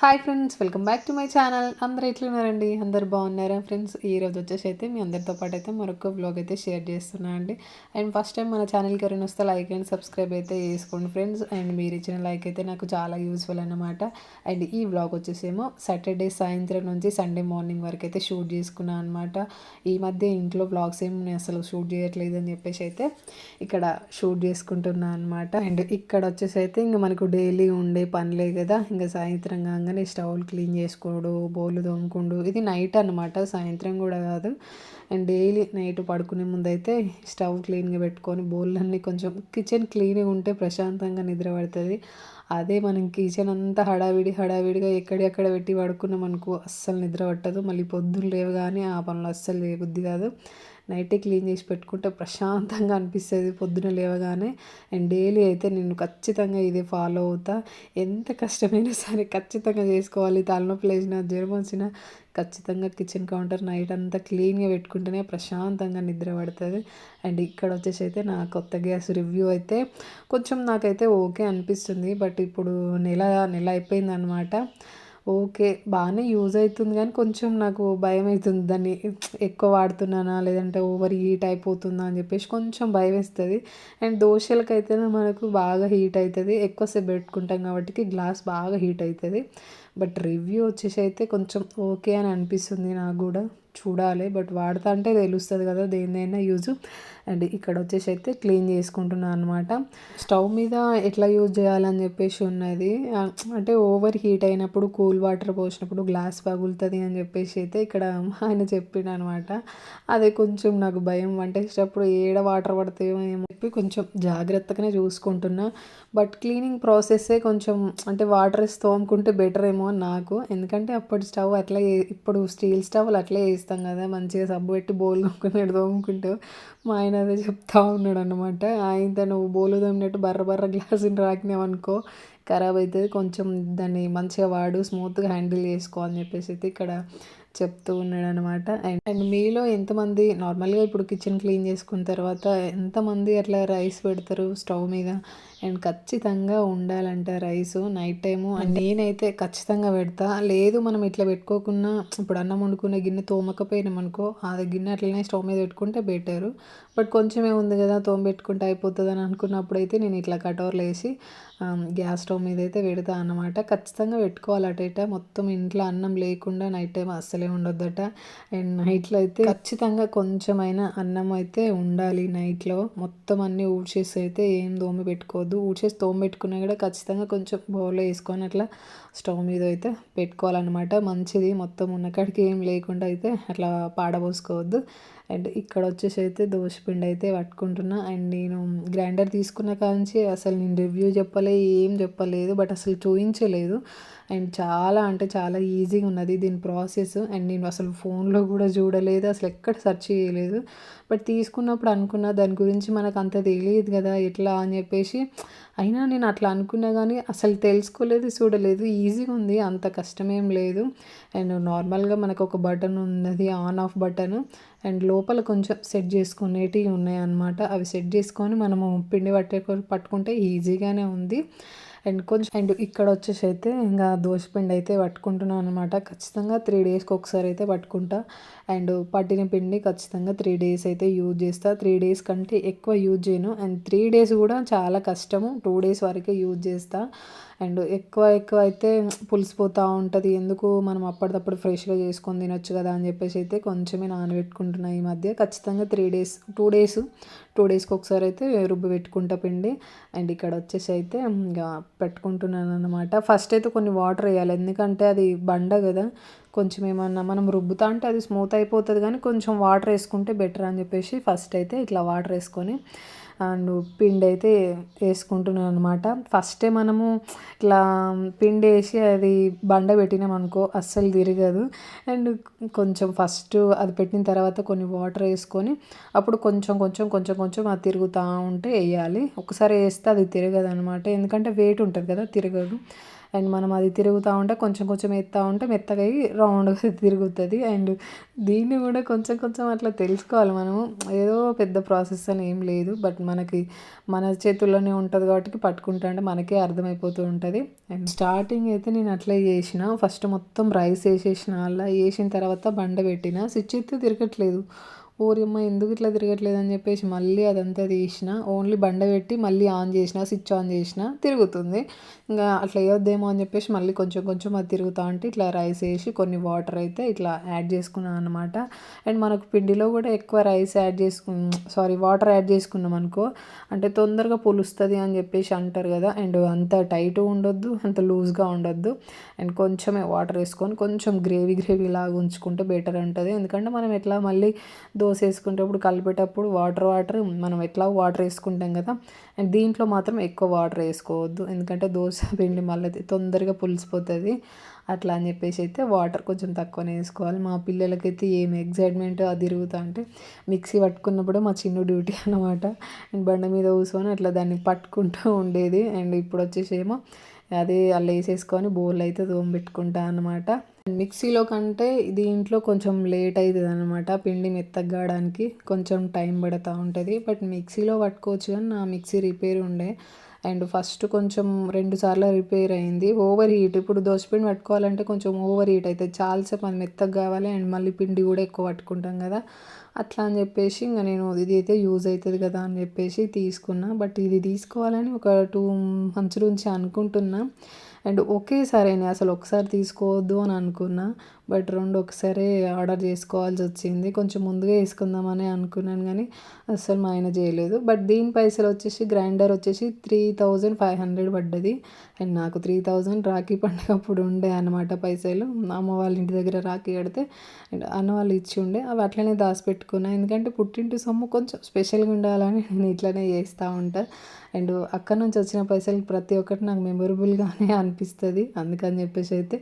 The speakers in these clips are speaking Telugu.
Hi friends welcome back to my channel అందరు ఎట్లున్నారండి? అందరు బాగున్నారా ఫ్రెండ్స్ ఈ రోజు వచ్చేసి అయితే మీ అందరితో పాటు అయితే మరొక బ్లాగ్ అయితే షేర్ చేస్తున్నా అండి. అండ్ ఫస్ట్ టైం మన ఛానల్కి ఎవరైనా వస్తే లైక్ అండ్ సబ్స్క్రైబ్ అయితే చేసుకోండి ఫ్రెండ్స్ అండ్ మీరు ఇచ్చిన లైక్ అయితే నాకు చాలా యూస్ఫుల్ అనమాట అండ్ ఈ బ్లాగ్ వచ్చేసేమో సాటర్డే సాయంత్రం నుంచి సండే మార్నింగ్ వరకు అయితే షూట్ చేసుకున్నాను అనమాట ఈ మధ్య ఇంట్లో బ్లాగ్స్ ఏం నేను అసలు షూట్ చేయట్లేదు అని చెప్పేసి అయితే ఇక్కడ షూట్ చేసుకుంటున్నాను అనమాట అండ్ ఇక్కడ వచ్చేసి అయితే ఇంకా మనకు డైలీ ఉండే పనులే కదా. ఇంకా సాయంత్రం కాగానే స్టవ్లు క్లీన్ చేసుకోడు బౌలు తోముకుండు. ఇది నైట్ అనమాట సాయంత్రం కూడా కాదు. అండ్ డైలీ నైట్ పడుకునే ముందు అయితే స్టవ్ క్లీన్గా పెట్టుకొని బౌళ్ళన్నీ కొంచెం కిచెన్ క్లీన్గా ఉంటే ప్రశాంతంగా నిద్ర పడుతుంది అదే మనం కిచెన్ అంతా హడావిడి హడావిడిగా ఎక్కడెక్కడ పెట్టి పడుకున్నాం అనుకో అస్సలు నిద్ర పట్టదు మళ్ళీ పొద్దున్న లేవగానే ఆ పనులు అస్సలు చేయబుద్ధి కాదు. నైటే క్లీన్ చేసి పెట్టుకుంటే ప్రశాంతంగా అనిపిస్తుంది పొద్దున లేవగానే. అండ్ డైలీ అయితే నేను ఖచ్చితంగా ఇదే ఫాలో అవుతా. ఎంత కష్టమైనా సరే ఖచ్చితంగా చేసుకోవాలి. తలనొప్పి లేచిన జ్వరం వచ్చిన ఖచ్చితంగా కిచెన్ కౌంటర్ నైట్ అంతా క్లీన్గా పెట్టుకుంటేనే ప్రశాంతంగా నిద్ర పడుతుంది. అండ్ ఇక్కడ వచ్చేసి అయితే నా కొత్త గ్యాస్ రివ్యూ అయితే కొంచెం నాకైతే ఓకే అనిపిస్తుంది. బట్ ఇప్పుడు నెల నెల అయిపోయింది అనమాట ఓకే బాగానే యూజ్ అవుతుంది కానీ కొంచెం నాకు భయం అవుతుంది దాన్ని ఎక్కువ వాడుతున్నానా లేదంటే ఓవర్ హీట్ అయిపోతుందా అని చెప్పేసి కొంచెం భయం వేస్తుంది. అండ్ దోశలకైతే మనకు బాగా హీట్ అవుతుంది ఎక్కువసేపు పెట్టుకుంటాం కాబట్టి గ్లాస్ బాగా హీట్ అవుతుంది బట్ రివ్యూ వచ్చేసి అయితే కొంచెం ఓకే అని అనిపిస్తుంది నాకు కూడా. చూడాలి బట్ వాడుతా అంటే తెలుస్తుంది కదా దేనిదైనా యూజ్. అండ్ ఇక్కడ వచ్చేసి అయితే క్లీన్ చేసుకుంటున్నాను అనమాట స్టవ్ మీద ఎట్లా యూజ్ చేయాలని చెప్పేసి ఉన్నది. అంటే ఓవర్ హీట్ అయినప్పుడు కూల్ వాటర్ పోసినప్పుడు గ్లాస్ పగులుతుంది అని చెప్పేసి అయితే ఇక్కడ ఆయన చెప్పిండు అనమాట అదే కొంచెం నాకు భయం వంటేసేటప్పుడు ఏడ వాటర్ పడతాయో ఏమో చెప్పి కొంచెం జాగ్రత్తగానే చూసుకుంటున్నా. బట్ క్లీనింగ్ ప్రాసెస్సే కొంచెం అంటే వాటర్ వేసి తోముకుంటే బెటర్ ఏమో నాకు. ఎందుకంటే అప్పటి స్టవ్ అట్లా ఇప్పుడు స్టీల్ స్టవ్లు అట్లే చేస్తాం కదా మంచిగా సబ్బు పెట్టి బోల్ తోముకున్నాడు తోముకుంటూ మా ఆయన అదే చెప్తా ఉన్నాడు అనమాట ఆయన నువ్వు బోలు తోమినట్టు బర్ర బర్ర గ్లాసుని రాకినావనుకో ఖరాబ్ అవుతుంది కొంచెం దాన్ని మంచిగా వాడు స్మూత్గా హ్యాండిల్ చేసుకో అని చెప్పేసి అయితే ఇక్కడ చెప్తూ ఉన్నాడు అనమాట అండ్ అండ్ మీలో ఎంతమంది నార్మల్గా ఇప్పుడు కిచెన్ క్లీన్ చేసుకున్న తర్వాత ఎంతమంది అట్లా రైస్ పెడతారు స్టవ్ మీద? అండ్ ఖచ్చితంగా ఉండాలంట రైస్ నైట్ టైము. అండ్ నేనైతే ఖచ్చితంగా పెడతా. లేదు మనం ఇట్లా పెట్టుకోకుండా ఇప్పుడు అన్నం వండుకునే గిన్నె తోమకపోయినాం అనుకో అది గిన్నె అట్లనే స్టవ్ మీద పెట్టుకుంటే బెటరు. బట్ కొంచెమే ఉంది కదా తోమ పెట్టుకుంటే అయిపోతుంది అని అనుకున్నప్పుడు అయితే నేను ఇట్లా కటోర్లు వేసి గ్యాస్ స్టవ్ మీద అయితే పెడతా అన్నమాట. ఖచ్చితంగా పెట్టుకోవాలి అటైట మొత్తం ఇంట్లో అన్నం లేకుండా నైట్ టైం అస్సలే ఉండొద్దట. అండ్ నైట్లో అయితే ఖచ్చితంగా కొంచెమైనా అన్నం అయితే ఉండాలి నైట్లో. మొత్తం అన్నీ ఊడ్చేసి అయితే ఏం దోమ పెట్టుకోవద్దు. ఊడ్చేసి తోమి పెట్టుకున్నా కూడా ఖచ్చితంగా కొంచెం బౌల్లో వేసుకొని అట్లా స్టవ్ మీద అయితే పెట్టుకోవాలన్నమాట. మంచిది. మొత్తం ఉన్న కాడికి ఏం లేకుండా అయితే అట్లా పాడబోసుకోవద్దు. అండ్ ఇక్కడ వచ్చేసి అయితే దోశపిండి అయితే పట్టుకుంటున్నా. అండ్ నేను గ్రైండర్ తీసుకున్న కాంచి అసలు నేను రివ్యూ చెప్పలే ఏం చెప్పలేదు బట్ అసలు చూపించలేదు అండ్ చాలా అంటే చాలా ఈజీగా ఉన్నది దీని ప్రాసెస్. అండ్ నేను అసలు ఫోన్లో కూడా చూడలేదు అసలు ఎక్కడ సెర్చ్ చేయలేదు. బట్ తీసుకున్నప్పుడు అనుకున్నా దాని గురించి మనకు అంత తెలియదు కదా ఎట్లా అని చెప్పేసి అయినా నేను అట్లా అనుకున్నా కానీ అసలు తెలుసుకోలేదు చూడలేదు. ఈజీగా ఉంది అంత కష్టమేం లేదు. అండ్ నార్మల్గా మనకు ఒక బటన్ ఉన్నది ఆన్ ఆఫ్ బటన్. అండ్ లోపల కొంచెం సెట్ చేసుకునేటివి ఉన్నాయి అన్నమాట అవి సెట్ చేసుకొని మనము పిండి పట్టే పట్టుకుంటే ఈజీగానే ఉంది. అండ్ కొంచెం అండ్ ఇక్కడ వచ్చేసి అయితే ఇంకా దోశపిండి అయితే పట్టుకుంటున్నాను అనమాట ఖచ్చితంగా త్రీ డేస్కి ఒకసారి అయితే పట్టుకుంటా. అండ్ పట్టిన పిండి ఖచ్చితంగా త్రీ డేస్ అయితే యూజ్ చేస్తా. త్రీ డేస్ కంటే ఎక్కువ యూజ్ చేయను. అండ్ త్రీ డేస్ కూడా చాలా కష్టము. టూ డేస్ వరకే యూజ్ చేస్తా. అండ్ ఎక్కువ ఎక్కువ అయితే పులిసిపోతూ ఉంటుంది. ఎందుకు? మనం అప్పటిదప్పుడు ఫ్రెష్గా చేసుకొని తినొచ్చు కదా అని చెప్పేసి అయితే కొంచెమే నానబెట్టుకుంటున్నాయి ఈ మధ్య. ఖచ్చితంగా three days two days two డేస్కి ఒకసారి అయితే రుబ్బు పెట్టుకుంటా పిండి. అండ్ ఇక్కడ వచ్చేసి అయితే ఇంకా పెట్టుకుంటున్నాను అనమాట ఫస్ట్ అయితే కొన్ని వాటర్ వేయాలి. ఎందుకంటే అది బండ కదా. కొంచెం ఏమన్నా మనం రుబ్బుతా అంటే అది స్మూత్ అయిపోతుంది కానీ కొంచెం వాటర్ వేసుకుంటే బెటర్ అని చెప్పేసి ఫస్ట్ అయితే ఇట్లా వాటర్ వేసుకొని అండ్ పిండి అయితే వేసుకుంటున్నాను అనమాట ఫస్టే మనము ఇట్లా పిండి వేసి అది బండ పెట్టినాం అనుకో అస్సలు తిరగదు. అండ్ కొంచెం ఫస్ట్ అది పెట్టిన తర్వాత కొన్ని వాటర్ వేసుకొని అప్పుడు కొంచెం కొంచెం కొంచెం కొంచెం అది తిరుగుతూ ఉంటే వేయాలి. ఒకసారి వేస్తే అది తిరగదు అనమాట ఎందుకంటే వెయిట్ ఉంటుంది కదా తిరగదు. అండ్ మనం అది తిరుగుతూ ఉంటే కొంచెం కొంచెం ఎత్తా ఉంటే మెత్తగా అయ్యి రౌండ్గా తిరుగుతుంది. అండ్ దీన్ని కూడా కొంచెం కొంచెం అట్లా తెలుసుకోవాలి మనము. ఏదో పెద్ద ప్రాసెస్ అని ఏం లేదు. బట్ మనకి మన చేతుల్లోనే ఉంటుంది కాబట్టి పట్టుకుంటా అంటే మనకే అర్థమైపోతూ ఉంటుంది. అండ్ స్టార్టింగ్ అయితే నేను అట్లా చేసిన. ఫస్ట్ మొత్తం రైస్ వేసేసిన. అలా వేసిన తర్వాత బండ పెట్టిన. స్విచ్ అయితే తిరగట్లేదు. ఓరియమ్మ ఎందుకు ఇట్లా తిరగట్లేదు అని చెప్పేసి మళ్ళీ అదంతా తీసిన ఓన్లీ బండ పెట్టి మళ్ళీ ఆన్ చేసిన స్విచ్ ఆన్ చేసిన తిరుగుతుంది. ఇంకా అట్లా వేయొద్దేమో అని చెప్పేసి మళ్ళీ కొంచెం కొంచెం అది తిరుగుతా ఉంటే ఇట్లా రైస్ వేసి కొన్ని వాటర్ అయితే ఇట్లా యాడ్ చేసుకున్నాను అనమాట అండ్ మనకు పిండిలో కూడా ఎక్కువ రైస్ యాడ్ చేసుకు సారీ వాటర్ యాడ్ చేసుకున్నాం అనుకో అంటే తొందరగా పులుస్తుంది అని చెప్పేసి అంటారు కదా అండ్ అంత టైట్ ఉండొద్దు అంత లూజ్గా ఉండొద్దు. అండ్ కొంచెమే వాటర్ వేసుకొని కొంచెం గ్రేవీ గ్రేవీ లాగా ఉంచుకుంటే బెటర్ ఉంటుంది ఎందుకంటే మనం ఎట్లా మళ్ళీ దో దోశ వేసుకునేటప్పుడు కలిపేటప్పుడు వాటర్ వాటర్ మనం ఎట్లా వాటర్ వేసుకుంటాం కదా అండ్ దీంట్లో మాత్రం ఎక్కువ వాటర్ వేసుకోవద్దు. ఎందుకంటే దోశ పిండి మళ్ళీ తొందరగా పులిసిపోతుంది. అట్లా అని చెప్పేసి అయితే వాటర్ కొంచెం తక్కువనే వేసుకోవాలి. మా పిల్లలకైతే ఏం ఎగ్జైట్మెంట్ అది తిరుగుతా అంటే మిక్సీ పట్టుకున్నప్పుడు మా చిన్న డ్యూటీ అనమాట అండ్ బండ మీద కూర్చొని అట్లా దాన్ని పట్టుకుంటూ ఉండేది. అండ్ ఇప్పుడు వచ్చేసి ఏమో అదే అలా వేసేసుకొని బౌల్ అయితే తోమి పెట్టుకుంటా అనమాట మిక్సీలో కంటే దీంట్లో కొంచెం లేట్ అవుతుంది అనమాట పిండి మెత్తగడానికి కొంచెం టైం పడుతూ ఉంటుంది. బట్ మిక్సీలో పట్టుకోవచ్చు కానీ నా మిక్సీ రిపేర్ ఉండే. అండ్ ఫస్ట్ కొంచెం రెండు సార్లు రిపేర్ అయింది. Over heat. ఇప్పుడు దోశపిండి పట్టుకోవాలంటే కొంచెం ఓవర్ హీట్ అవుతుంది చాలాసేపు అది మెత్తగా కావాలి అండ్ మళ్ళీ పిండి కూడా ఎక్కువ పట్టుకుంటాం కదా. అట్లా అని చెప్పేసి ఇంకా నేను ఇది అయితే యూజ్ అవుతుంది కదా అని చెప్పేసి తీసుకున్నా. బట్ ఇది తీసుకోవాలని ఒక టూ మంత్స్ నుంచి అనుకుంటున్నా. అండ్ ఒకేసారి అసలు ఒకసారి తీసుకోవద్దు అని అనుకున్నా బట్ రెండు ఒకసారి ఆర్డర్ చేసుకోవాల్సి వచ్చింది. కొంచెం ముందుగా వేసుకుందామని అనుకున్నాను కానీ అస్సలు మా ఆయన చేయలేదు. బట్ దీని పైసలు వచ్చేసి గ్రైండర్ వచ్చేసి త్రీ థౌజండ్ ఫైవ్ హండ్రెడ్ పడ్డది. అండ్ నాకు త్రీ థౌజండ్ రాఖీ పండుగ అప్పుడు ఉండే అనమాట పైసలు. అమ్మ వాళ్ళ ఇంటి దగ్గర రాఖీ కడితే అండ్ అన్న వాళ్ళు ఇచ్చి ఉండే అవి అట్లనే దాచిపెట్టుకున్నా. ఎందుకంటే పుట్టింటి సొమ్ము కొంచెం స్పెషల్గా ఉండాలని నేను ఇట్లనే చేస్తూ ఉంటాను అండ్ అక్కడ నుంచి వచ్చిన పైసలు ప్రతి ఒక్కటి నాకు మెమొరబుల్గానే అనిపిస్తుంది. అందుకని చెప్పేసి అయితే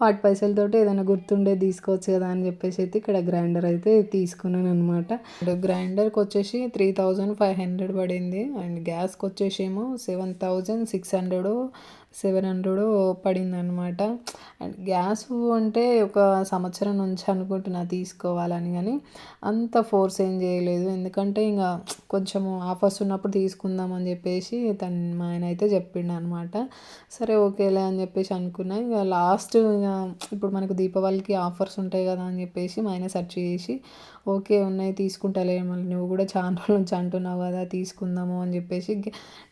వాటి పైసలతోటి ఏదైనా గుర్తుండే తీసుకోవచ్చు కదా అని చెప్పేసి అయితే ఇక్కడ గ్రైండర్ అయితే తీసుకున్నాను అనమాట గ్రైండర్కి వచ్చేసి త్రీ థౌజండ్ ఫైవ్ హండ్రెడ్ పడింది. అండ్ గ్యాస్కి వచ్చేసి ఏమో seven thousand six hundred seven hundred పడిందనమాట and gas అంటే ఒక సంవత్సరం నుంచి అనుకుంటున్నా తీసుకోవాలని కానీ అంత ఫోర్స్ ఏం చేయలేదు. ఎందుకంటే ఇంకా కొంచెం ఆఫర్స్ ఉన్నప్పుడు తీసుకుందాం అని చెప్పేసి తను మా ఆయన అయితే చెప్పిండు అనమాట సరే ఓకేలే అని చెప్పేసి అనుకున్నా. ఇంకా లాస్ట్ ఇక ఇప్పుడు మనకు దీపావళికి ఆఫర్స్ ఉంటాయి కదా అని చెప్పేసి మా ఆయన సెర్చ్ చేసి ఓకే ఉన్నాయి తీసుకుంటాలే మళ్ళీ నువ్వు కూడా చాలా రోజుల నుంచి అంటున్నావు కదా తీసుకుందాము అని చెప్పేసి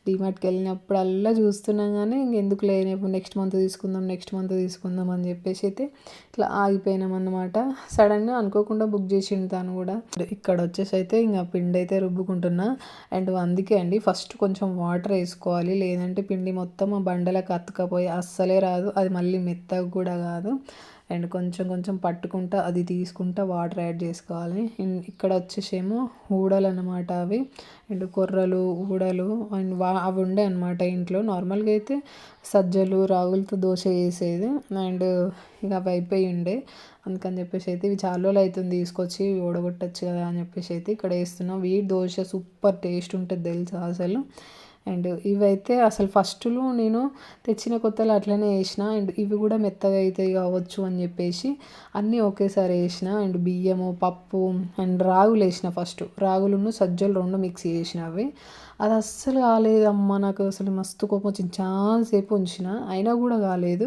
డిమార్ట్కి వెళ్ళినప్పుడల్లా చూస్తున్నాం కానీ ఇంకెందుకు లేని నెక్స్ట్ మంత్ తీసుకుందాం నెక్స్ట్ మంత్ తీసుకుందాం అని చెప్పేసి అయితే ఇట్లా ఆగిపోయినాం అన్నమాట. సడన్గా అనుకోకుండా బుక్ చేసిండు తను కూడా. ఇక్కడ వచ్చేసి అయితే ఇంకా పిండి అయితే రుబ్బుకుంటున్నా. అండ్ అందుకే అండి ఫస్ట్ కొంచెం వాటర్ వేసుకోవాలి. లేదంటే పిండి మొత్తం ఆ బండలకు అతుకపోయి అస్సలే రాదు. అది మళ్ళీ మెత్తగా కూడా కాదు. అండ్ కొంచెం కొంచెం పట్టుకుంటా అది తీసుకుంటా వాటర్ యాడ్ చేసుకోవాలి. ఇక్కడ వచ్చేసేమో ఊడలు అనమాట అవి. అండ్ కొర్రలు ఊడలు అండ్ వా అవి ఉండే అనమాట ఇంట్లో. నార్మల్గా అయితే సజ్జలు రాగులతో దోశ వేసేది అండ్ ఇక అవి అయిపోయి ఉండే. అందుకని చెప్పేసి అయితే ఇవి చాలా రోజులు అవుతుంది తీసుకొచ్చి ఓడగొట్టచ్చు కదా అని చెప్పేసి అయితే ఇక్కడ వేస్తున్నాం. వీటి దోశ సూపర్ టేస్ట్ ఉంటుంది తెలుసా అసలు. అండ్ ఇవైతే అసలు ఫస్ట్లో నేను తెచ్చిన కొత్తలో అట్లనే వేసిన అండ్ ఇవి కూడా మెత్తగా అవుతాయి కావచ్చు అని చెప్పేసి అన్నీ ఒకేసారి వేసిన అండ్ బియ్యము పప్పు అండ్ రాగులు వేసిన ఫస్ట్. రాగులను సజ్జలు రెండు మిక్స్ చేసిన అవి అది అస్సలు కాలేదమ్మా. నాకు అసలు మస్తు కోపం వచ్చింది. చాలాసేపు ఉంచిన అయినా కూడా కాలేదు.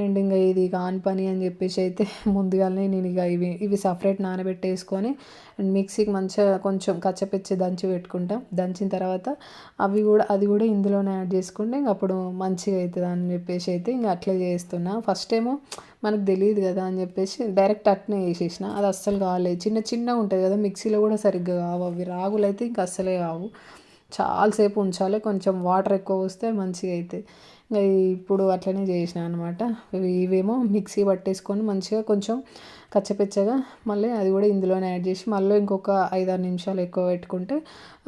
అండ్ ఇంకా ఇది కాని పని అని చెప్పేసి అయితే ముందుగానే నేను ఇక ఇవి ఇవి సపరేట్ నానబెట్టేసుకొని అండ్ మిక్సీకి మంచిగా కొంచెం కచ్చపిచ్చి దంచి పెట్టుకుంటాం. దంచిన తర్వాత అవి కూడా అది కూడా ఇందులోనే యాడ్ చేసుకుంటే ఇంక అప్పుడు మంచిగా అవుతుంది అని చెప్పేసి అయితే ఇంకా అట్లే చేస్తున్నా. ఫస్ట్ ఏమో మనకు తెలియదు కదా అని చెప్పేసి డైరెక్ట్ అట్నే వేసేసిన అది అస్సలు కాలేదు. చిన్న చిన్నగా ఉంటుంది కదా మిక్సీలో కూడా సరిగ్గా కావు. అవి రాగులు అయితే ఇంకా అస్సలే కావు. చాలాసేపు ఉంచాలి. కొంచెం వాటర్ ఎక్కువ వస్తే మంచిగా అవుతాయి ఇంకా ఇప్పుడు అట్లనే చేసిన అనమాట ఇవేమో మిక్సీ పట్టేసుకొని మంచిగా కొంచెం కచ్చపిచ్చగా మళ్ళీ అది కూడా ఇందులోనే యాడ్ చేసి మళ్ళీ ఇంకొక ఐదారు నిమిషాలు ఎక్కువ పెట్టుకుంటే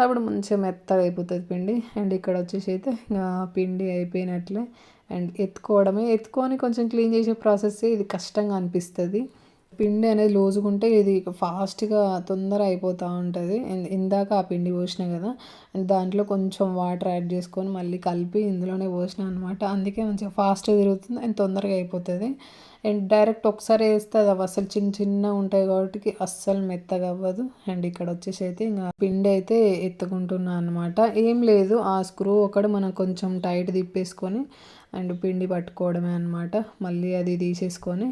అప్పుడు మంచిగా మెత్తగా అయిపోతుంది పిండి. అండ్ ఇక్కడ వచ్చేసి అయితే ఇంకా పిండి అయిపోయినట్లే. అండ్ ఎత్తుకోవడమే ఎత్తుకొని కొంచెం క్లీన్ చేసే ప్రాసెస్ ఇది కష్టంగా అనిపిస్తుంది. పిండి అనేది లోజుగుంటే ఇది ఫాస్ట్గా తొందర అయిపోతూ ఉంటుంది. ఇందాక ఆ పిండి పోసిన కదా దాంట్లో కొంచెం వాటర్ యాడ్ చేసుకొని మళ్ళీ కలిపి ఇందులోనే పోసిన అనమాట అందుకే మంచిగా ఫాస్ట్గా తిరుగుతుంది అండ్ తొందరగా అయిపోతుంది. అండ్ డైరెక్ట్ ఒకసారి వేస్తే అది అసలు చిన్న చిన్న ఉంటాయి కాబట్టి అస్సలు మెత్తగా అవ్వదు. అండ్ ఇక్కడ వచ్చేసి అయితే ఇంకా పిండి అయితే ఎత్తుకుంటున్నా అనమాట ఏం లేదు ఆ స్క్రూ ఒకటి మనం కొంచెం టైట్ తిప్పేసుకొని అండ్ పిండి పట్టుకోవడమే అనమాట మళ్ళీ అది తీసేసుకొని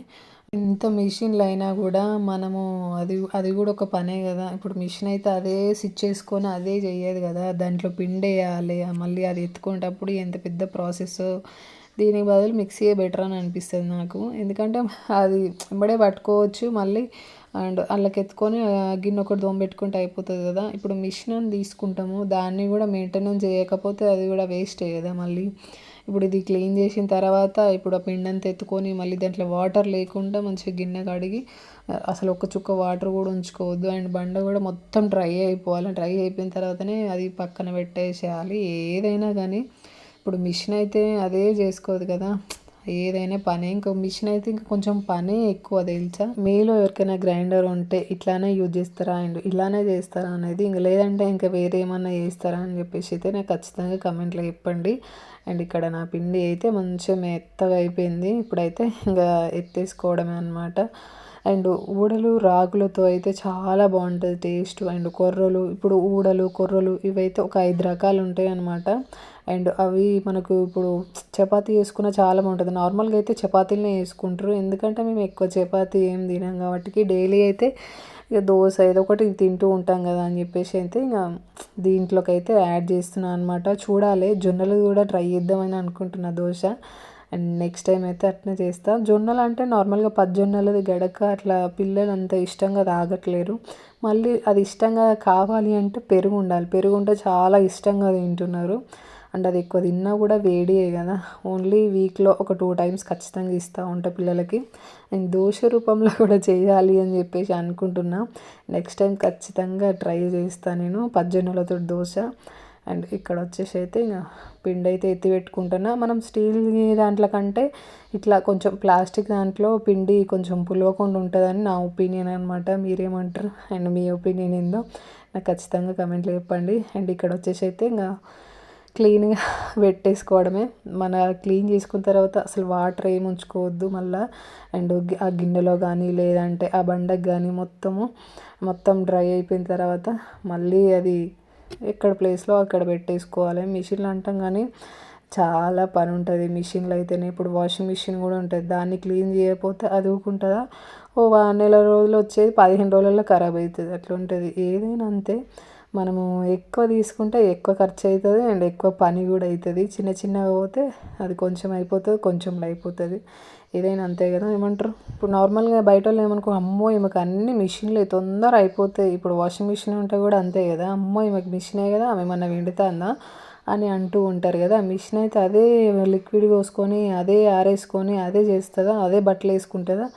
ఇంత మిషన్లు అయినా కూడా మనము అది అది కూడా ఒక పనే కదా. ఇప్పుడు మిషన్ అయితే అదే స్విచ్ చేసుకొని అదే చేయదు కదా. దాంట్లో పిండి వేయాలి మళ్ళీ అది ఎత్తుకునేటప్పుడు ఎంత పెద్ద ప్రాసెస్. దీనికి బదులు మిక్సీయే బెటర్ అని అనిపిస్తుంది నాకు. ఎందుకంటే అది వెంబడే పట్టుకోవచ్చు మళ్ళీ. అండ్ అందులోకి ఎత్తుకొని గిన్నె ఒకటి దోమ పెట్టుకుంటే అయిపోతుంది కదా. ఇప్పుడు మిషన్ అని తీసుకుంటాము. దాన్ని కూడా మెయింటెనెన్స్ చేయకపోతే అది కూడా వేస్టే కదా మళ్ళీ. ఇప్పుడు ఇది క్లీన్ చేసిన తర్వాత ఇప్పుడు ఆ పిండి అంతా ఎత్తుకొని మళ్ళీ దాంట్లో వాటర్ లేకుండా మంచిగా గిన్నె కడిగి అసలు ఒక చుక్క వాటర్ కూడా ఉంచుకోవద్దు. అండ్ బండ కూడా మొత్తం డ్రై అయిపోవాలి. డ్రై అయిపోయిన తర్వాతనే అది పక్కన పెట్టేసేయాలి. ఏదైనా కానీ ఇప్పుడు మిషన్ అయితే అదే చేసుకోదు కదా. ఏదైనా పని ఇంకో మిషన్ అయితే ఇంకా కొంచెం పని ఎక్కువ తెలుసా? మీలో ఎవరికైనా గ్రైండర్ ఉంటే ఇట్లానే యూజ్ చేస్తారా అండ్ ఇలానే చేస్తారా అనేది ఇంకా లేదంటే ఇంకా వేరే ఏమన్నా చేస్తారా అని చెప్పేసి అయితే నాకు ఖచ్చితంగా కమెంట్లో చెప్పండి. అండ్ ఇక్కడ నా పిండి అయితే మంచిగా మెత్తగా అయిపోయింది. ఇప్పుడైతే ఇంకా ఎత్తేసుకోవడమే అనమాట అండ్ ఊడలు రాగులతో అయితే చాలా బాగుంటుంది టేస్ట్. అండ్ కొర్రలు ఇప్పుడు ఊడలు కొర్రలు ఇవైతే ఒక ఐదు రకాలు ఉంటాయి అనమాట అండ్ అవి మనకు ఇప్పుడు చపాతీ చేసుకున్న చాలా బాగుంటుంది. నార్మల్గా అయితే చపాతీలనే వేసుకుంటారు ఎందుకంటే మేము ఎక్కువ చపాతీ ఏం తినాం కాబట్టి డైలీ అయితే ఇక దోశ ఏదో ఒకటి తింటూ ఉంటాం కదా అని చెప్పేసి అయితే ఇంకా దీంట్లోకి అయితే యాడ్ చేస్తున్నాను అనమాట చూడాలి. జొన్నలు కూడా ట్రై చేద్దామని అనుకుంటున్నా దోశ. అండ్ నెక్స్ట్ టైం అయితే అట్నే చేస్తా. జొన్నలు అంటే నార్మల్గా పచ్చజొన్నలది గడక అట్లా పిల్లలు అంత ఇష్టంగా తాగట్లేరు. మళ్ళీ అది ఇష్టంగా కావాలి అంటే పెరుగు ఉండాలి. పెరుగు ఉంటే చాలా ఇష్టంగా తింటున్నారు. అండ్ అది ఎక్కువ తిన్నా కూడా వేడియే కదా. ఓన్లీ వీక్లో ఒక టూ టైమ్స్ ఖచ్చితంగా ఇస్తూ ఉంటా పిల్లలకి. అండ్ దోశ రూపంలో కూడా చేయాలి అని చెప్పేసి అనుకుంటున్నా. నెక్స్ట్ టైం ఖచ్చితంగా ట్రై చేస్తాను నేను పజ్జొన్నలతో దోశ. అండ్ ఇక్కడ వచ్చేసి అయితే ఇంకా పిండి అయితే ఎత్తి పెట్టుకుంటున్నా. మనం స్టీల్ దాంట్లో కంటే ఇట్లా కొంచెం ప్లాస్టిక్ దాంట్లో పిండి కొంచెం పులవకుండా ఉంటుందని నా ఒపీనియన్ అనమాట మీరేమంటారు? అండ్ మీ ఒపీనియన్ ఏందో నాకు ఖచ్చితంగా కమెంట్లో చెప్పండి. అండ్ ఇక్కడ వచ్చేసి అయితే ఇంకా క్లీన్గా పెట్టేసుకోవడమే. మన క్లీన్ చేసుకున్న తర్వాత అసలు వాటర్ ఏమి ఉంచుకోవద్దు మళ్ళీ. అండ్ ఆ గిన్నెలో కానీ లేదంటే ఆ బండకు కానీ మొత్తము మొత్తం డ్రై అయిపోయిన తర్వాత మళ్ళీ అది ఎక్కడ ప్లేస్లో అక్కడ పెట్టేసుకోవాలి. మిషన్లు అంటాం కానీ చాలా పని ఉంటుంది. మిషన్లు అయితేనే ఇప్పుడు వాషింగ్ మిషన్ కూడా ఉంటుంది. దాన్ని క్లీన్ చేయకపోతే అది ఊకుంటుందా ఓ నెల రోజులు వచ్చేది పదిహేను రోజులలో ఖరాబ్ అవుతుంది అట్లా ఉంటుంది. ఏదైనా అంతే. మనము ఎక్కువ తీసుకుంటే ఎక్కువ ఖర్చు అవుతుంది అండ్ ఎక్కువ పని కూడా అవుతుంది చిన్న చిన్నగా పోతే అది కొంచెం అయిపోతుంది కొంచెంలో అయిపోతుంది ఏదైనా అంతే కదా ఏమంటారు? ఇప్పుడు నార్మల్గా బయట వాళ్ళు ఏమనుకో అమ్మో ఈమెకు అన్ని మిషన్లు తొందర అయిపోతాయి. ఇప్పుడు వాషింగ్ మిషన్ ఉంటే కూడా అంతే కదా. అమ్మో ఈమెకు మిషనే కదా ఆమె ఏమన్నా విండుతుందా అని అంటూ ఉంటారు కదా. మిషన్ అయితే అదే లిక్విడ్ పోసుకొని అదే ఆరేసుకొని అదే చేస్తుందా? అదే బట్టలు వేసుకుంటుందా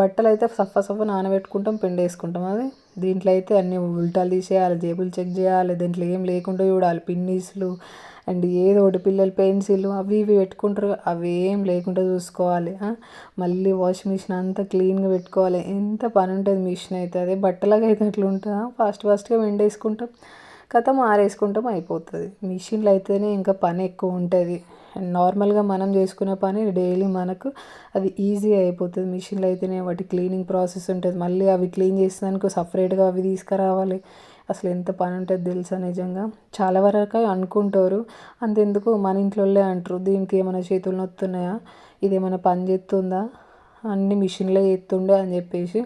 బట్టలు అయితే సఫా సఫా నానబెట్టుకుంటాం పిండి వేసుకుంటాం అది దీంట్లో అయితే అన్ని ఉల్టాలు తీసేయాలి జేబులు చెక్ చేయాలి దీంట్లో ఏం లేకుండా చూడాలి. పిన్నీసులు అండ్ ఏదో ఒకటి పిల్లలు పెన్సిల్ అవి ఇవి పెట్టుకుంటారు. అవి ఏం లేకుండా చూసుకోవాలి. మళ్ళీ వాషింగ్ మిషన్ అంతా క్లీన్గా పెట్టుకోవాలి. ఎంత పని ఉంటుంది మిషన్ అయితే. అదే బట్టలాగా అయితే అట్లా ఉంటుందా. ఫాస్ట్ ఫాస్ట్గా వెండేసుకుంటాం కథ ఆరేసుకుంటాం అయిపోతుంది. మిషన్లు అయితేనే ఇంకా పని ఎక్కువ ఉంటుంది. అండ్ నార్మల్గా మనం చేసుకునే పని డైలీ మనకు అది ఈజీ అయిపోతుంది. మిషన్లు అయితేనే వాటి క్లీనింగ్ ప్రాసెస్ ఉంటుంది. మళ్ళీ అవి క్లీన్ చేసినందుకు సపరేట్గా అవి తీసుకురావాలి. అసలు ఎంత పని ఉంటుంది తెలుసా నిజంగా? చాలా వరకు అనుకుంటారు. అంతెందుకు మన ఇంట్లోనే అంటారు. దీనికి ఏమైనా చేతులు నొత్తున్నాయా? ఇది ఏమైనా పని చేస్తుందా? అన్ని మిషన్లే చేస్తుండే అని చెప్పేసి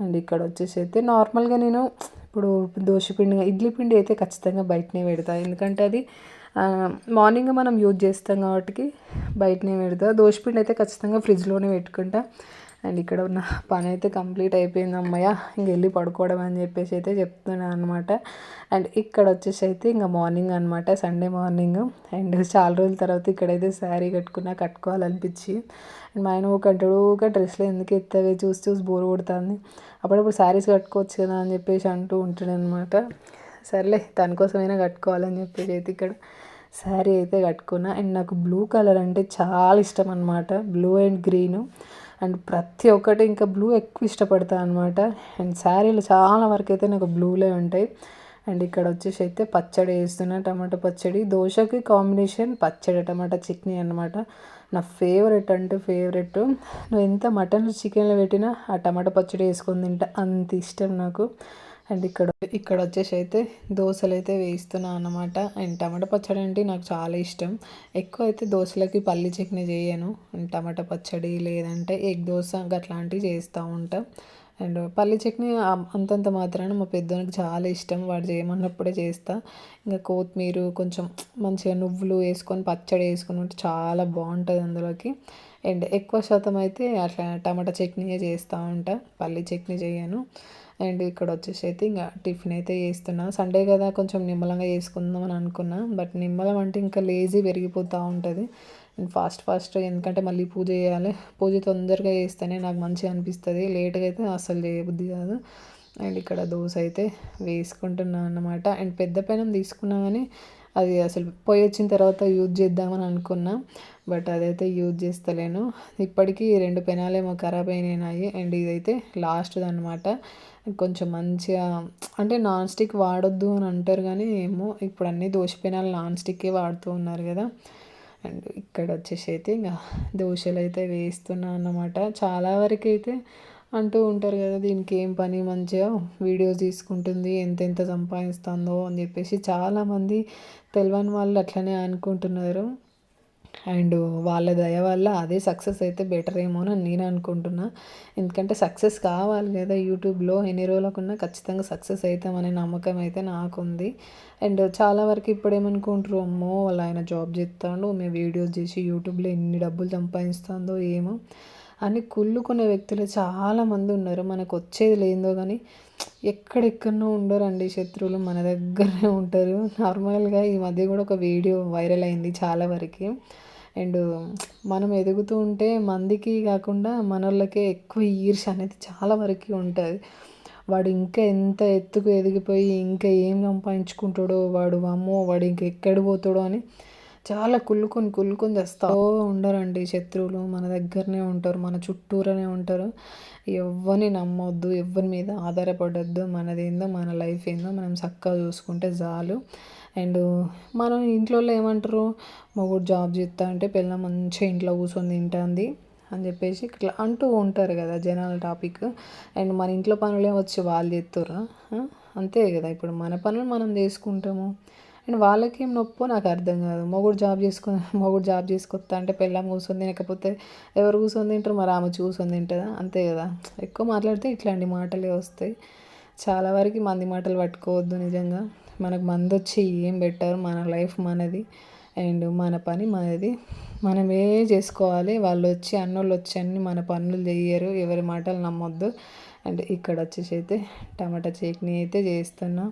అండ్ ఇక్కడ వచ్చేసి అయితే నార్మల్గా నేను ఇప్పుడు దోశ పిండి ఇడ్లీ పిండి అయితే ఖచ్చితంగా బయటనే పెడతా. ఎందుకంటే అది మార్నింగ్ మనం యూజ్ చేస్తాం కాబట్టి బయటనే పెడతా. దోశపిండి అయితే ఖచ్చితంగా ఫ్రిడ్జ్లోనే పెట్టుకుంటా. అండ్ ఇక్కడ ఉన్న పని అయితే కంప్లీట్ అయిపోయింది అమ్మయ్య. ఇంక వెళ్ళి పడుకోవడం అని చెప్పేసి అయితే చెప్తున్నాను అనమాట అండ్ ఇక్కడ వచ్చేసి అయితే ఇంకా మార్నింగ్ అనమాట సండే మార్నింగ్ అండ్ చాలా రోజుల తర్వాత ఇక్కడైతే శారీ కట్టుకున్నా కట్టుకోవాలనిపించి. అండ్ మా ఆయన ఒక ఒక డ్రెస్లో ఎందుకు ఎత్తవే? చూసి చూసి బోర్ కొడుతుంది. అప్పుడప్పుడు శారీస్ కట్టుకోవచ్చు కదా అని చెప్పేసి అంటూ ఉంటాడు అనమాట సర్లే తన కోసమైనా కట్టుకోవాలని చెప్పేసి అయితే ఇక్కడ శారీ అయితే కట్టుకున్నా. అండ్ నాకు బ్లూ కలర్ అంటే చాలా ఇష్టం అనమాట బ్లూ అండ్ గ్రీను. అండ్ ప్రతి ఒక్కటి ఇంకా బ్లూ ఎక్కువ ఇష్టపడతాను అనమాట అండ్ శారీలు చాలా వరకు అయితే నాకు బ్లూలే ఉంటాయి. అండ్ ఇక్కడ వచ్చేసి అయితే పచ్చడి వేస్తున్నా టమాటా పచ్చడి. దోశకి కాంబినేషన్ పచ్చడి టమాటా చట్నీ అనమాట నా ఫేవరెట్ అంటే ఫేవరెట్. నువ్వు ఎంత మటన్ చికెన్లో పెట్టినా ఆ టమాటా పచ్చడి వేసుకొని తింటా అంత ఇష్టం నాకు. అండ్ ఇక్కడ ఇక్కడ వచ్చేసి అయితే దోశలు అయితే వేయిస్తున్నాను అన్నమాట. అండ్ టమాటా పచ్చడి అంటే నాకు చాలా ఇష్టం. ఎక్కువ అయితే దోశలకి పల్లి చట్నీ చేయను. టమాటా పచ్చడి లేదంటే ఎగ్ దోశ అట్లాంటివి చేస్తూ ఉంటాం. అండ్ పల్లి చట్నీ అంతంత మాత్రాన మా పెద్దోనికి చాలా ఇష్టం. వాడు చేయమన్నప్పుడే చేస్తా. ఇంకా కొత్తిమీర కొంచెం మంచిగా నువ్వులు వేసుకొని పచ్చడి వేసుకొని ఉంటే చాలా బాగుంటుంది అందులోకి. అండ్ ఎక్కువ శాతం అయితే అట్లా టమాటా చట్నీయే చేస్తూ ఉంటా. పల్లి చట్నీ చేయను. అండ్ ఇక్కడ వచ్చేసి అయితే ఇంకా టిఫిన్ అయితే చేస్తున్నా. సండే కదా కొంచెం నిమ్మలంగా చేసుకుందాం అని అనుకున్నా. బట్ నిమ్మలం అంటే ఇంకా లేజీ పెరిగిపోతూ ఉంటుంది. ఫాస్ట్ ఫాస్ట్ ఎందుకంటే మళ్ళీ పూజ చేయాలి. పూజ తొందరగా చేస్తేనే నాకు మంచిగా అనిపిస్తుంది. లేట్గా అయితే అసలు చేయబుద్ధి కాదు. అండ్ ఇక్కడ దోశ అయితే వేసుకుంటున్నాను అన్నమాట. అండ్ పెద్ద పెనం తీసుకున్నా కానీ అది అసలు పోయి వచ్చిన తర్వాత యూజ్ చేద్దామని అనుకున్నా. బట్ అదైతే యూజ్ చేస్తలేను. ఇప్పటికీ రెండు పెనాలేమో ఖరాబ్ అయినాయి అండ్ ఇదైతే లాస్ట్ది అనమాట కొంచెం మంచిగా అంటే నాన్ స్టిక్ వాడొద్దు అని అంటారు కానీ ఏమో ఇప్పుడు అన్ని దోశ పెనాలు నాన్ స్టిక్కే వాడుతూ ఉన్నారు కదా. అండ్ ఇక్కడ వచ్చేసి అయితే ఇంకా దోశలు అయితే వేస్తున్నా అన్నమాట. చాలా వరకు అయితే అంటూ ఉంటారు కదా దీనికి ఏం పని మంచిగా వీడియోస్ తీసుకుంటుంది ఎంతెంత సంపాదిస్తుందో అని చెప్పేసి చాలామంది తెలియని వాళ్ళు అట్లనే అనుకుంటున్నారు. అండ్ వాళ్ళ దయ వల్ల అదే సక్సెస్ అయితే బెటర్ ఏమో అని నేను అనుకుంటున్నా. ఎందుకంటే సక్సెస్ కావాలి కదా యూట్యూబ్లో ఎన్ని రోజులకున్నా ఖచ్చితంగా సక్సెస్ అవుతామనే నమ్మకం అయితే నాకుంది. అండ్ చాలా వరకు ఇప్పుడు ఏమనుకుంటారు అమ్మో వాళ్ళు ఆయన జాబ్ చేస్తాడు మేము వీడియోస్ చేసి యూట్యూబ్లో ఎన్ని డబ్బులు సంపాదిస్తుందో ఏమో అని కుళ్ళుకునే వ్యక్తులు చాలామంది ఉన్నారు. మనకు వచ్చేది లేదో కానీ ఎక్కడెక్కడనో ఉండరండి శత్రువులు మన దగ్గరే ఉంటారు. నార్మల్గా ఈ మధ్య కూడా ఒక వీడియో వైరల్ అయింది చాలా వరకు. అండ్ మనం ఎదుగుతూ ఉంటే మందికి కాకుండా మనోళ్ళకే ఎక్కువ ఈర్ష అనేది చాలా వరకు ఉంటుంది. వాడు ఇంకా ఎంత ఎత్తుకు ఎదిగిపోయి ఇంకా ఏం సంపాదించుకుంటాడో వాడు అమ్మో వాడు ఇంకా ఎక్కడ పోతాడో అని చాలా కుళ్ళుకొని కుళ్ళుకొని చేస్తూ ఉండరండి శత్రువులు మన దగ్గరనే ఉంటారు మన చుట్టూరనే ఉంటారు. ఎవరిని నమ్మొద్దు ఎవరి మీద ఆధారపడద్దు. మనదేందో మన లైఫ్ ఏందో మనం చక్కగా చూసుకుంటే చాలు. అండ్ మనం ఇంట్లో ఏమంటారు మొగుడు జాబ్ చేస్తా అంటే పిల్ల మంచిగా ఇంట్లో కూర్చొని తింటుంది అని చెప్పేసి ఇట్లా అంటూ ఉంటారు కదా జనాల టాపిక్. అండ్ మన ఇంట్లో పనులే వచ్చి వాళ్ళు చేస్తారు అంతే కదా ఇప్పుడు మన పనులు మనం చేసుకుంటాము. అండ్ వాళ్ళకేం నొప్పో నాకు అర్థం కాదు. మొగుడు జాబ్ చేసుకుని మొగుడు జాబ్ చేసుకొస్తా అంటే పెళ్ళం కూర్చొని తినకపోతే ఎవరు కూర్చొని తింటారు? మరి ఆమె చూసొని తింటుందా? అంతే కదా. ఎక్కువ మాట్లాడితే ఇట్లాంటి మాటలే వస్తాయి. చాలా వరకు మంది మాటలు పట్టుకోవద్దు నిజంగా. మనకు మంది వచ్చి ఏం పెట్టారు మన లైఫ్ మనది అండ్ మన పని మనది. మనమే చేసుకోవాలి. వాళ్ళు వచ్చి అన్నోళ్ళు వచ్చి అన్ని మన పనులు చేయరు ఎవరి మాటలు నమ్మొద్దు. అండ్ ఇక్కడ వచ్చేసి అయితే టమాటా చట్నీ అయితే చేస్తున్నా.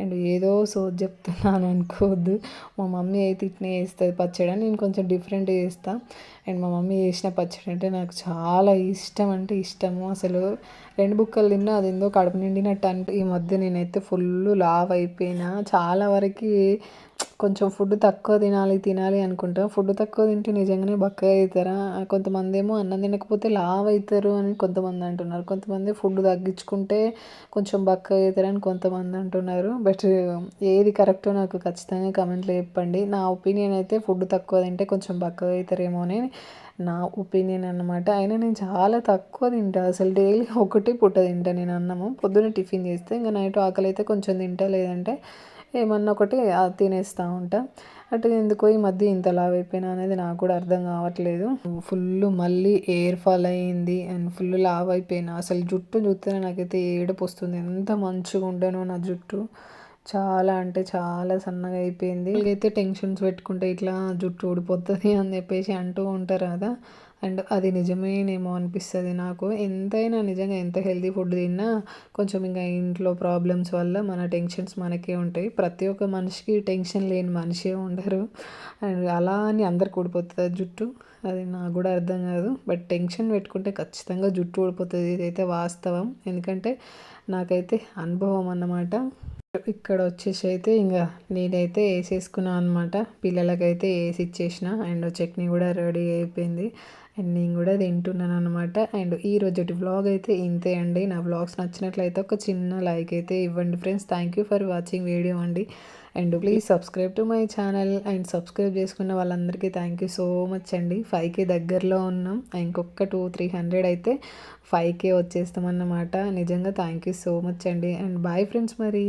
అండ్ ఏదో సో చెప్తున్నాను అనుకోవద్దు. మా మమ్మీ అయితే ఇట్నే వేస్తుంది పచ్చడి నేను కొంచెం డిఫరెంట్ చేస్తాను అండ్ మా మమ్మీ చేసిన పచ్చడి అంటే నాకు చాలా ఇష్టం అంటే ఇష్టము. అసలు రెండు బుక్కలు తిన్నా అది ఏందో కడుపు నిండినట్టు అంటే ఈ మధ్య నేనైతే ఫుల్ లావ్ అయిపోయినా. చాలా వరకు కొంచెం ఫుడ్ తక్కువ తినాలి తినాలి అనుకుంటాం. ఫుడ్ తక్కువ తింటే నిజంగానే బక్కగా అవుతారా? కొంతమంది ఏమో అన్నం తినకపోతే లావ్ అవుతారు అని కొంతమంది అంటున్నారు. కొంతమంది ఫుడ్ తగ్గించుకుంటే కొంచెం బక్కగా అవుతారని కొంతమంది అంటున్నారు. బట్ ఏది కరెక్టో నాకు ఖచ్చితంగా కమెంట్లో చెప్పండి. నా ఒపీనియన్ అయితే ఫుడ్ తక్కువ తింటే కొంచెం బక్కగా అవుతారేమో అని నా ఒపీనియన్ అనమాట అయినా నేను చాలా తక్కువ తింటా. అసలు డైలీ ఒకటి పుట్ట తింటా నేను అన్నము. పొద్దున్న టిఫిన్ చేస్తే ఇంకా నైట్ ఆకలి అయితే కొంచెం తింటా. లేదంటే ఏమన్నా ఒకటి తినేస్తూ ఉంటా. అటు ఎందుకో ఈ మధ్య ఇంత లావ్ అయిపోయినా అనేది నాకు కూడా అర్థం కావట్లేదు. ఫుల్ మళ్ళీ ఎయిర్ ఫాల్ అయ్యింది అండ్ ఫుల్ లావ్ అయిపోయినా. అసలు జుట్టు చూస్తేనే నాకైతే ఏడుపు వస్తుంది. ఎంత మంచిగా ఉండేనో నా జుట్టు. చాలా అంటే చాలా సన్నగా అయిపోయింది. అయితే టెన్షన్స్ పెట్టుకుంటే ఇట్లా జుట్టు ఊడిపోతుంది అని చెప్పేసి అంటూ ఉంటారు కదా. అండ్ అది నిజమేనేమో అనిపిస్తుంది నాకు. ఎంతైనా నిజంగా ఎంత హెల్తీ ఫుడ్ తిన్నా కొంచెం ఇంకా ఇంట్లో ప్రాబ్లమ్స్ వల్ల మన టెన్షన్స్ మనకే ఉంటాయి. ప్రతి ఒక్క మనిషికి టెన్షన్ లేని మనిషే ఉండరు. అండ్ అలా అని అందరికి ఊడిపోతుంది జుట్టు. అది నాకు కూడా అర్థం కాదు. బట్ టెన్షన్ పెట్టుకుంటే ఖచ్చితంగా జుట్టు ఊడిపోతుంది. ఇదైతే వాస్తవం. ఎందుకంటే నాకైతే అనుభవం అన్నమాట. ఇక్కడ వచ్చేసి అయితే ఇంకా నేనైతే వేసేసుకున్నాను అనమాట పిల్లలకైతే వేసి ఇచ్చేసిన. అండ్ చట్నీ కూడా రెడీ అయిపోయింది. అండ్ నేను కూడా తింటున్నాను అనమాట అండ్ ఈ రోజు వ్లాగ్ అయితే ఇంతే అండి. నా వ్లాగ్స్ నచ్చినట్లయితే ఒక చిన్న లైక్ అయితే ఇవ్వండి friends thank you for watching video అండి. And please subscribe to my channel and subscribe చేసుకున్న వాళ్ళందరికీ థ్యాంక్ యూ సో మచ్ అండి. ఫైవ్కే దగ్గరలో ఉన్నాం. ఇంకొక టూ త్రీ హండ్రెడ్ అయితే ఫైవ్కే వచ్చేస్తామన్నమాట. నిజంగా థ్యాంక్ యూ సో మచ్ అండి. అండ్ బాయ్ ఫ్రెండ్స్ మరి.